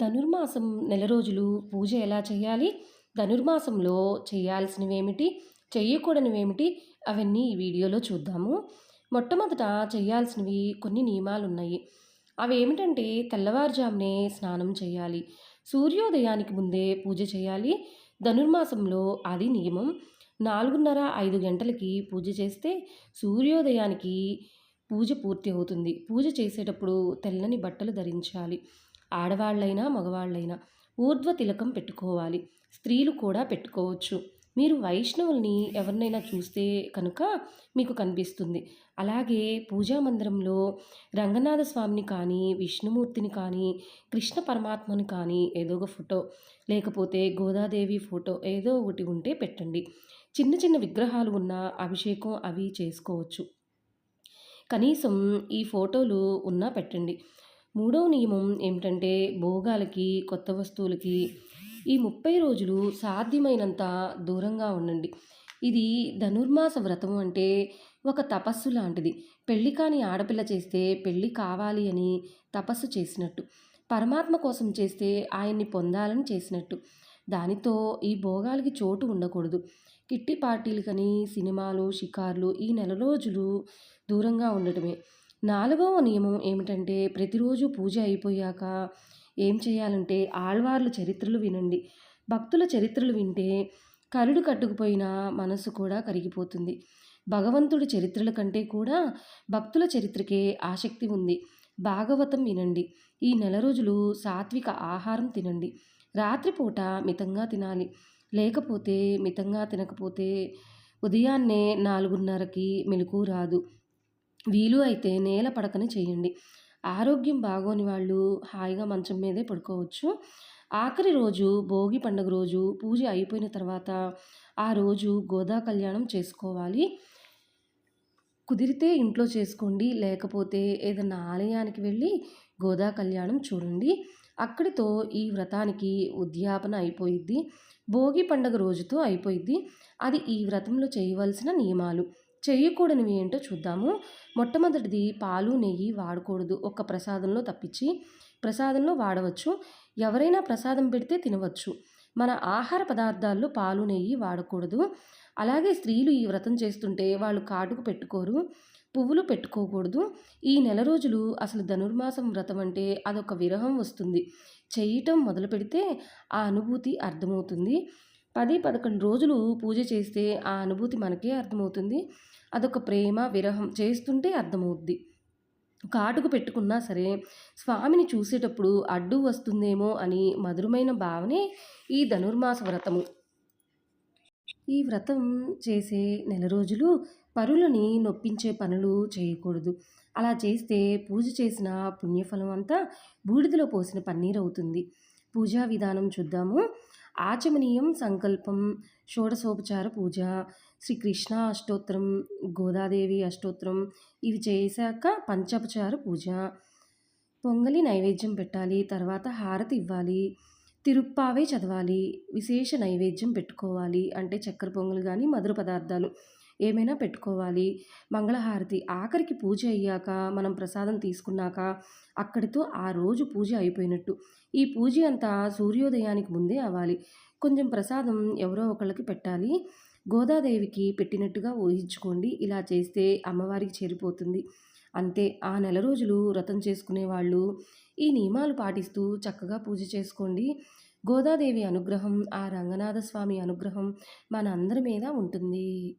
ధనుర్మాసం నెల రోజులు పూజ ఎలా చేయాలి? ధనుర్మాసంలో చేయాల్సినవేమిటి? చేయకూడనివేమిటి? అవన్నీ ఈ వీడియోలో చూద్దాము. మొట్టమొదట చేయాల్సినవి కొన్ని నియమాలు ఉన్నాయి అవి ఏమిటంటే తెల్లవారుజామునే స్నానం చేయాలి. సూర్యోదయానికి ముందే పూజ చేయాలి. ధనుర్మాసంలో అది నియమం. నాలుగున్నర ఐదు గంటలకి పూజ చేస్తే సూర్యోదయానికి పూజ పూర్తి అవుతుంది. పూజ చేసేటప్పుడు తెల్లని బట్టలు ధరించాలి. ఆడవాళ్ళైనా మగవాళ్ళైనా ఊర్ధ్వ తిలకం పెట్టుకోవాలి. స్త్రీలు కూడా పెట్టుకోవచ్చు. మీరు వైష్ణవుల్ని ఎవరినైనా చూస్తే కనుక మీకు కనిపిస్తుంది. అలాగే పూజా మందిరంలో రంగనాథ స్వామిని కానీ విష్ణుమూర్తిని కానీ కృష్ణ పరమాత్మని కానీ ఏదో ఒక ఫోటో లేకపోతే గోదాదేవి ఫోటో ఏదో ఒకటి ఉంటే పెట్టండి. చిన్న చిన్న విగ్రహాలు ఉన్న అభిషేకం అవి చేసుకోవచ్చు. కనీసం ఈ ఫోటోలు ఉన్నా పెట్టండి. మూడవ నియమం ఏమిటంటే భోగాలకి కొత్త వస్తువులకి ఈ ముప్పై రోజులు సాధ్యమైనంత దూరంగా ఉండండి. ఇది ధనుర్మాస వ్రతం అంటే ఒక తపస్సు లాంటిది. పెళ్ళి కాని ఆడపిల్ల చేస్తే పెళ్ళి కావాలి అని తపస్సు చేసినట్టు. పరమాత్మ కోసం చేస్తే ఆయన్ని పొందాలని చేసినట్టు. దానితో ఈ భోగాలకి చోటు ఉండకూడదు. కిట్టి పార్టీలు కానీ సినిమాలు షికార్లు ఈ నెల రోజులు దూరంగా ఉండటమే. నాలుగవ నియమం ఏమిటంటే ప్రతిరోజు పూజ అయిపోయాక ఏం చేయాలంటే ఆళ్వార్ల చరిత్రలు వినండి. భక్తుల చరిత్రలు వింటే కరుడు కట్టుకుపోయిన మనసు కూడా కరిగిపోతుంది. భగవంతుడి చరిత్రల కంటే కూడా భక్తుల చరిత్రకే ఆసక్తి ఉంది. భాగవతం వినండి. ఈ నెల రోజులు సాత్విక ఆహారం తినండి. రాత్రిపూట మితంగా తినాలి. లేకపోతే మితంగా తినకపోతే ఉదయాన్నే నాలుగున్నరకి మెలకు రాదు. వీలు అయితే నేల పడకని చేయండి. ఆరోగ్యం బాగోని వాళ్ళు హాయిగా మంచం మీదే పడుకోవచ్చు. ఆఖరి రోజు భోగి పండుగ రోజు పూజ అయిపోయిన తర్వాత ఆ రోజు గోదా కళ్యాణం చేసుకోవాలి. కుదిరితే ఇంట్లో చేసుకోండి లేకపోతే ఏదైనా ఆలయానికి వెళ్ళి గోదా కళ్యాణం చూడండి. అక్కడితో ఈ వ్రతానికి ఉద్యాపన అయిపోయిద్ది. భోగి పండుగ రోజుతో అయిపోయిద్ది. అది ఈ వ్రతంలో చేయవలసిన నియమాలు. చేయకూడనివి ఏంటో చూద్దాము. మొట్టమొదటిది పాలు నెయ్యి వాడకూడదు. ఒక్క ప్రసాదంలో తప్పించి ప్రసాదంలో వాడవచ్చు. ఎవరైనా ప్రసాదం పెడితే తినవచ్చు. మన ఆహార పదార్థాల్లో పాలు నెయ్యి వాడకూడదు. అలాగే స్త్రీలు ఈ వ్రతం చేస్తుంటే వాళ్ళు కాటుకు పెట్టుకోరు పువ్వులు పెట్టుకోకూడదు. ఈ నెల రోజులు అసలు ధనుర్మాసం వ్రతం అంటే అదొక విరహం వస్తుంది. చేయటం మొదలు పెడితే ఆ అనుభూతి అర్థమవుతుంది. పది పదకొండు రోజులు పూజ చేస్తే ఆ అనుభూతి మనకే అర్థమవుతుంది. అదొక ప్రేమ విరహం చేస్తుంటే అర్థమవుద్ది. కాటుకు పెట్టుకున్నా సరే స్వామిని చూసేటప్పుడు అడ్డు వస్తుందేమో అని మధురమైన భావనే ఈ ధనుర్మాస వ్రతము. ఈ వ్రతం చేసే నెల రోజులు పరులని నొప్పించే పనులు చేయకూడదు. అలా చేస్తే పూజ చేసిన పుణ్యఫలం అంతా బూడిదలో పోసిన పన్నీర్ అవుతుంది పూజా విధానం చూద్దాము. ఆచమనీయం సంకల్పం షోడశోపచార పూజ శ్రీకృష్ణ అష్టోత్తరం గోదాదేవి అష్టోత్తరం ఇవి చేశాక పంచోపచార పూజ. పొంగలి నైవేద్యం పెట్టాలి తర్వాత హారతి ఇవ్వాలి తిరుప్పావే చదవాలి విశేష నైవేద్యం పెట్టుకోవాలి అంటే చక్కెర పొంగల్ కానీ మధుర పదార్థాలు ఏమైనా పెట్టుకోవాలి. మంగళహారతి ఆఖరికి పూజ అయ్యాక మనం ప్రసాదం తీసుకున్నాక అక్కడితో ఆ రోజు పూజ అయిపోయినట్టు. ఈ పూజ అంతా సూర్యోదయానికి ముందే అవ్వాలి. కొంచెం ప్రసాదం ఎవరో ఒకళ్ళకి పెట్టాలి. గోదాదేవికి పెట్టినట్టుగా ఊహించుకోండి. ఇలా చేస్తే అమ్మవారికి చేరిపోతుంది. అంతే. ఆ నెల రోజులు వ్రతం చేసుకునే వాళ్ళు ఈ నియమాలు పాటిస్తూ చక్కగా పూజ చేసుకోండి. గోదాదేవి అనుగ్రహం ఆ రంగనాథ స్వామి అనుగ్రహం మన అందరి మీద ఉంటుంది.